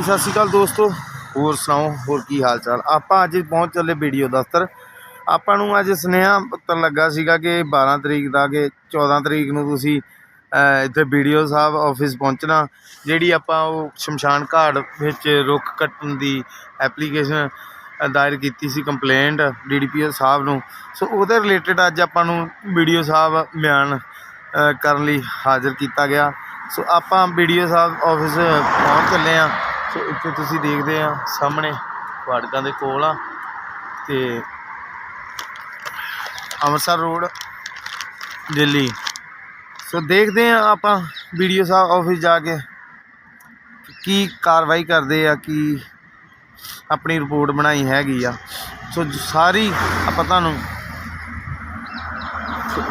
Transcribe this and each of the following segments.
ਹਾਂਜੀ ਸਤਿ ਸ਼੍ਰੀ ਅਕਾਲ ਦੋਸਤੋ। ਹੋਰ ਸੁਣਾਓ ਹੋਰ ਕੀ ਹਾਲ ਚਾਲ ਆਪਾਂ ਅੱਜ ਪਹੁੰਚ ਚੱਲੇ ਵੀਡੀਓ ਦਫ਼ਤਰ। ਆਪਾਂ ਨੂੰ ਅੱਜ ਸੁਨੇਹਾ ਪੱਤਰ ਲੱਗਾ ਸੀਗਾ ਕਿ 12 ਤਰੀਕ ਦਾ ਕਿ 14 ਤਰੀਕ ਨੂੰ ਤੁਸੀਂ ਅਹ, ਇੱਥੇ ਵੀਡੀਓ ਸਾਹਿਬ ਆਫਿਸ ਪਹੁੰਚਣਾ ਜਿਹੜੀ ਆਪਾਂ ਉਹ ਸ਼ਮਸ਼ਾਨ ਘਾਟ ਵਿੱਚ ਰੁੱਖ ਕੱਟਣ ਦੀ ਐਪਲੀਕੇਸ਼ਨ ਦਾਇਰ ਕੀਤੀ ਸੀ ਕੰਪਲੇਂਟ ਡੀਡੀਪੀਓ ਸਾਹਿਬ ਨੂੰ। ਸੋ ਉਹਦੇ ਰਿਲੇਟਡ ਅੱਜ ਆਪਾਂ ਨੂੰ ਵੀਡੀਓ ਸਾਹਿਬ ਬਿਆਨ ਕਰਨ ਲਈ ਹਾਜ਼ਰ ਕੀਤਾ ਗਿਆ। ਸੋ ਆਪਾਂ ਵੀਡੀਓ ਸਾਹਿਬ ਆਫਿਸ ਪਹੁੰਚ ਚੱਲੇ ਆ। ਸੋ ਇੱਥੇ ਤੁਸੀਂ ਦੇਖਦੇ ਆ ਸਾਹਮਣੇ ਫਾਟਕਾਂ ਦੇ ਕੋਲ ਆ ਤੇ ਅੰਮ੍ਰਿਤਸਰ ਰੋਡ, ਦਿੱਲੀ। ਸੋ ਦੇਖਦੇ ਆ ਆਪਾਂ ਵੀਡੀਓ ਸਾਹਿਬ ਆਫਿਸ ਜਾ ਕੇ ਕੀ ਕਾਰਵਾਈ ਕਰਦੇ ਆ, ਕੀ ਆਪਣੀ ਰਿਪੋਰਟ ਬਣਾਈ ਹੈਗੀ ਆ। ਸੋ ਸਾਰੀ ਆਪਾਂ ਤੁਹਾਨੂੰ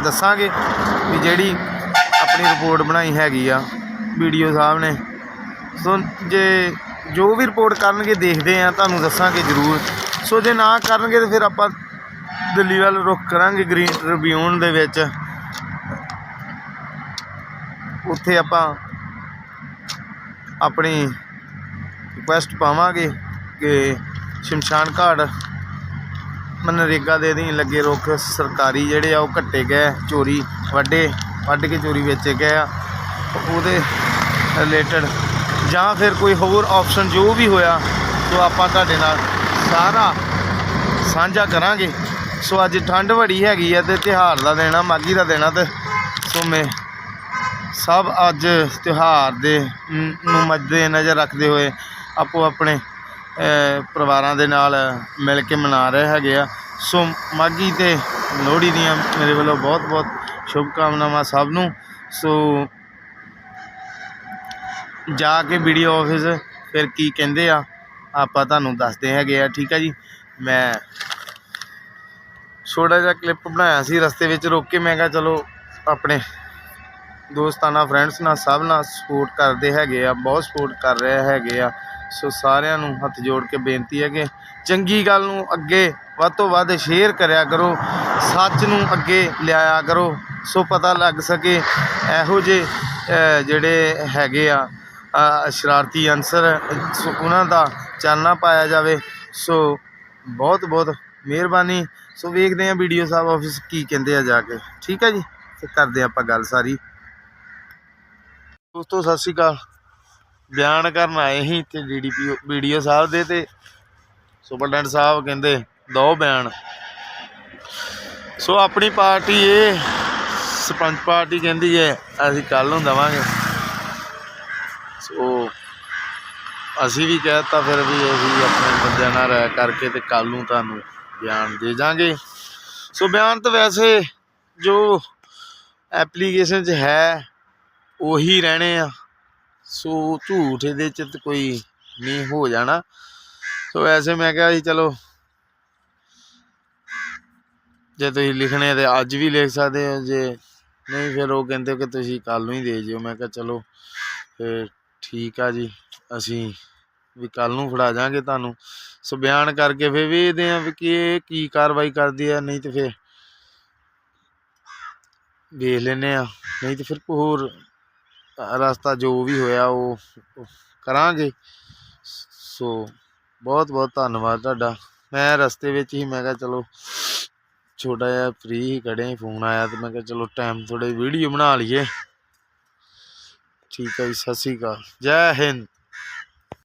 ਦੱਸਾਂਗੇ ਵੀ ਜਿਹੜੀ ਆਪਣੀ ਰਿਪੋਰਟ ਬਣਾਈ ਹੈਗੀ ਆ ਵੀਡੀਓ ਸਾਹਿਬ ਨੇ। ਸੋ ਜੇ ਜੋ ਵੀ ਰਿਪੋਰਟ ਕਰਨਗੇ ਦੇਖਦੇ ਆ ਤੁਹਾਨੂੰ ਦੱਸਾਂਗੇ ਜ਼ਰੂਰ। ਸੋ ਜੇ ਨਾ ਕਰਨਗੇ ਤਾਂ ਫਿਰ ਆਪਾਂ ਦਿੱਲੀ ਵੱਲ ਰੁਖ ਕਰਾਂਗੇ ਗ੍ਰੀਨ ਟ੍ਰਿਬਿਊਨ ਦੇ ਵਿੱਚ। ਉੱਥੇ ਆਪਾਂ ਆਪਣੀ ਰਿਕੁਐਸਟ ਪਾਵਾਂਗੇ ਕਿ ਸ਼ਮਸ਼ਾਨ ਘਾਟ ਮਨਰੇਗਾ ਦੇ ਅਧੀਨ ਲੱਗੇ ਰੁੱਖ ਸਰਕਾਰੀ ਜਿਹੜੇ ਆ, ਉਹ ਘੱਟੇ ਗਏ, ਚੋਰੀ ਵੱਡੇ, ਵੱਢ ਕੇ ਚੋਰੀ ਵੇਚੇ ਗਏ ਆ। ਉਹਦੇ ਰਿਲੇਟਡ ਜਾਂ ਫਿਰ ਕੋਈ ਹੋਰ ਆਪਸ਼ਨ ਜੋ ਵੀ ਹੋਇਆ ਸੋ ਆਪਾਂ ਤੁਹਾਡੇ ਨਾਲ ਸਾਰਾ ਸਾਂਝਾ ਕਰਾਂਗੇ। ਸੋ ਅੱਜ ਠੰਡ ਬੜੀ ਹੈਗੀ ਆ ਤੇ ਤਿਉਹਾਰ ਦਾ ਦਿਨ ਆ, ਮਾਘੀ ਦਾ ਦਿਨ ਆ ਤੇ ਸੋ ਮੈਂ ਸਭ ਅੱਜ ਤਿਉਹਾਰ ਦੇ ਨੂੰ ਮੱਦੇ ਨਜ਼ਰ ਰੱਖਦੇ ਹੋਏ ਆਪੋ ਆਪਣੇ ਪਰਿਵਾਰਾਂ ਦੇ ਨਾਲ ਮਿਲ ਕੇ ਮਨਾ ਰਹੇ ਹੈਗੇ ਆ। ਸੋ ਮਾਘੀ ਤੇ ਲੋਹੜੀ ਦੀਆਂ ਮੇਰੇ ਵੱਲੋਂ ਬਹੁਤ ਬਹੁਤ ਸ਼ੁਭ ਕਾਮਨਾਵਾਂ ਸਭ ਨੂੰ। ਸੋ ਜਾ ਕੇ ਵੀਡੀਓ ਆਫਿਸ ਫਿਰ ਕੀ ਕਹਿੰਦੇ ਆ, ਆਪਾਂ ਤੁਹਾਨੂੰ ਦੱਸਦੇ ਹੈਗੇ ਆ, ਠੀਕ ਆ ਜੀ? ਮੈਂ ਛੋਟਾ ਜਿਹਾ ਕਲਿੱਪ ਬਣਾਇਆ ਸੀ, ਰਸਤੇ ਵਿੱਚ ਰੁਕ ਕੇ ਮੈਂ ਕਿਹਾ ਚਲੋ ਆਪਣੇ ਦੋਸਤਾਂ ਨਾਲ ਫਰੈਂਡਸ ਨਾਲ, ਸਭ ਨਾਲ ਸਪੋਰਟ ਕਰਦੇ ਹੈਗੇ ਆ, ਬਹੁਤ ਸਪੋਰਟ ਕਰ ਰਹੇ ਹੈਗੇ ਆ। ਸੋ ਸਾਰਿਆਂ ਨੂੰ ਹੱਥ ਜੋੜ ਕੇ ਬੇਨਤੀ ਹੈ ਕਿ ਚੰਗੀ ਗੱਲ ਨੂੰ ਅੱਗੇ ਵੱਧ ਤੋਂ ਵੱਧ ਸ਼ੇਅਰ ਕਰਿਆ ਕਰੋ, ਸੱਚ ਨੂੰ ਅੱਗੇ ਲਿਆਇਆ ਕਰੋ, ਸੋ ਪਤਾ ਲੱਗ ਸਕੇ, ਇਹੋ ਜਿਹੇ ਜਿਹੜੇ ਹੈਗੇ ਆ ਸ਼ਰਾਰਤੀ ਅਨਸਰ ਸੋ ਉਹਨਾਂ ਦਾ ਚਾਨਣਾ ਪਾਇਆ ਜਾਵੇ। ਸੋ ਬਹੁਤ ਬਹੁਤ ਮਿਹਰਬਾਨੀ। ਸੋ ਵੇਖਦੇ ਆ ਵੀਡੀਓ ਸਾਹਿਬ ਆਫਿਸ ਕੀ ਕਹਿੰਦੇ ਆ ਜਾ ਕੇ। ਠੀਕ ਹੈ ਜੀ? ਤੇ ਕਰਦੇ ਆਪਾਂ ਗੱਲ ਸਾਰੀ। ਦੋਸਤੋ, ਸਤਿ ਸ਼੍ਰੀ ਅਕਾਲ। ਬਿਆਨ ਕਰਨ ਆਏ ਸੀ ਤੇ ਡੀਡੀਪੀ ਵੀਡੀਓ ਸਾਹਿਬ ਦੇ ਤੇ ਸੁਪਰਡੈਂਟ ਸਾਹਿਬ ਕਹਿੰਦੇ ਦੋ ਬਿਆਨ। ਸੋ ਆਪਣੀ ਪਾਰਟੀ ਇਹ ਸਰਪੰਚ ਪਾਰਟੀ ਕਹਿੰਦੀ ਹੈ, ਅਸੀਂ ਕੱਲ ਨੂੰ ਦਵਾਂਗੇ। ਸੋ ਅਸੀਂ ਵੀ ਕਹਿਤਾ ਫਿਰ ਵੀ ਅਸੀਂ ਆਪਣੇ ਬੰਦਿਆਂ ਨਾਲ ਰਾਇ ਕਰਕੇ ਤੇ ਕੱਲ ਨੂੰ ਤੁਹਾਨੂੰ ਬਿਆਨ ਦੇ ਜਾਾਂਗੇ ਸੋ ਬਿਆਨ ਤਾਂ ਵੈਸੇ ਜੋ ਐਪਲੀਕੇਸ਼ਨ 'ਚ ਹੈ, ਉਹੀ ਰਹਿਣੇ ਆ। ਸੋ ਝੂਠ ਇਹਦੇ 'ਚ ਕੋਈ ਨਹੀਂ ਹੋ ਜਾਣਾ। ਸੋ ਐਸੇ ਮੈਂ ਕਿਹਾ ਜੀ ਚਲੋ, ਜੇ ਤੁਸੀਂ ਲਿਖਣੇ ਤੇ ਅੱਜ ਵੀ ਲਿਖ ਸਕਦੇ ਹੋ ਜੇ ਨਹੀਂ ਫਿਰ ਉਹ ਕਹਿੰਦੇ ਕਿ ਤੁਸੀਂ ਕੱਲ ਨੂੰ ਹੀ ਦੇ ਜਿਓ। ਮੈਂ ਕਿਹਾ ਚਲੋ, ਫਿਰ ਠੀਕ ਆ ਜੀ, ਅਸੀਂ ਵੀ ਕੱਲ ਨੂੰ ਫੜਾ ਜਾਾਂਗੇ ਤੁਹਾਨੂੰ। ਸੋ ਬਿਆਨ ਕਰਕੇ ਫੇਰ ਵੇਖਦੇ ਆ ਵੀ ਕਿ ਇਹ ਕੀ ਕਾਰਵਾਈ ਕਰਦੀ ਆ, ਨਹੀਂ ਤੇ ਫੇਰ ਵੇਖ ਲੈਨੇ ਆ ਨਹੀਂ ਤੇ ਫਿਰ ਹੋਰ ਰਸਤਾ ਜੋ ਵੀ ਹੋਇਆ ਉਹ ਕਰਾਂਗੇ। ਸੋ ਬਹੁਤ ਬਹੁਤ ਧੰਨਵਾਦ ਤੁਹਾਡਾ। ਮੈਂ ਰਸਤੇ ਵਿੱਚ ਹੀ ਮੈਂ ਕਿਹਾ ਚਲੋ ਛੋਟਾ ਜਿਹਾ ਫ੍ਰੀ ਹੀ ਖੜੇ ਫੋਨ ਆਇਆ ਤੇ ਮੈਂ ਕਿਹਾ ਚਲੋ ਟਾਈਮ ਥੋੜੇ ਵੀਡੀਓ ਬਣਾ ਲਈਏ। ਠੀਕ ਹੈ ਜੀ ਸਤਿ ਸ਼੍ਰੀ ਅਕਾਲ। ਜੈ ਹਿੰਦ।